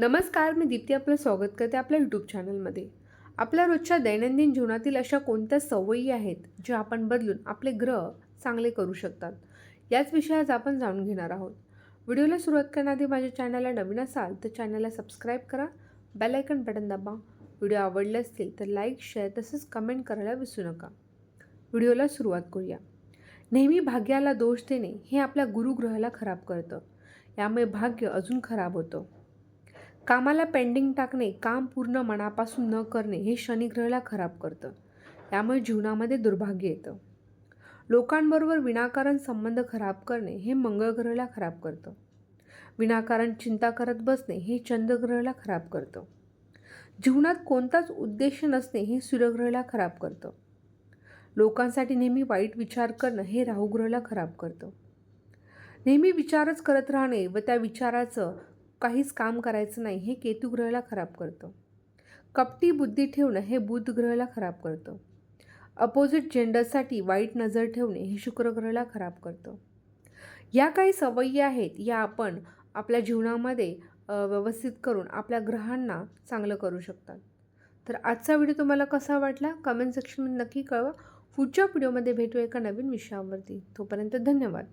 नमस्कार मी दीप्ती आपलं स्वागत करते आपल्या यूट्यूब चॅनलमध्ये आपल्या रोजच्या दैनंदिन जीवनातील अशा कोणत्या सवयी आहेत ज्या आपण बदलून आपले ग्रह चांगले करू शकतात? याच विषयात आपण जाणून घेणार आहोत. व्हिडिओला सुरुवात करण्याआधी माझ्या चॅनलला नवीन असाल तर चॅनलला सबस्क्राईब करा बेलायकन बटन दाबा. व्हिडिओ आवडले असतील तर लाईक शेअर तसंच कमेंट करायला विसरू नका. व्हिडिओला सुरुवात करूया. नेहमी भाग्याला दोष देणे हे आपल्या गुरुग्रहाला खराब करतं. यामुळे भाग्य अजून खराब होतं. कामाला पेंडिंग टाकणे काम पूर्ण मनापासून न करणे हे शनिग्रहाला खराब करतं. त्यामुळे जीवनामध्ये दुर्भाग्य येतं. लोकांबरोबर विनाकारण संबंध खराब करणे हे मंगळग्रहाला खराब करतं. विनाकारण चिंता करत बसणे हे चंद्रग्रहाला खराब करतं. जीवनात कोणताच उद्देश नसणे हे सूर्यग्रहाला खराब करतं. लोकांसाठी नेहमी वाईट विचार करणं हे राहुग्रहाला खराब करतं. नेहमी विचारच करत राहणे व त्या विचाराचं काहीच काम करायचं नाही हे केतू ग्रहाला खराब करतं. कपटी बुद्धी ठेवणं हे बुधग्रहाला खराब करतं. अपोजिट जेंडरसाठी वाईट नजर ठेवणे हे शुक्रग्रहाला खराब करतं. या काही सवयी आहेत या आपण आपल्या जीवनामध्ये व्यवस्थित करून आपल्या ग्रहांना चांगलं करू शकतात. तर आजचा व्हिडिओ तुम्हाला कसा वाटला? कमेंट सेक्शनमध्ये नक्की कळवा. पुढच्या व्हिडिओमध्ये भेटू एका नवीन विषयावरती. तोपर्यंत धन्यवाद.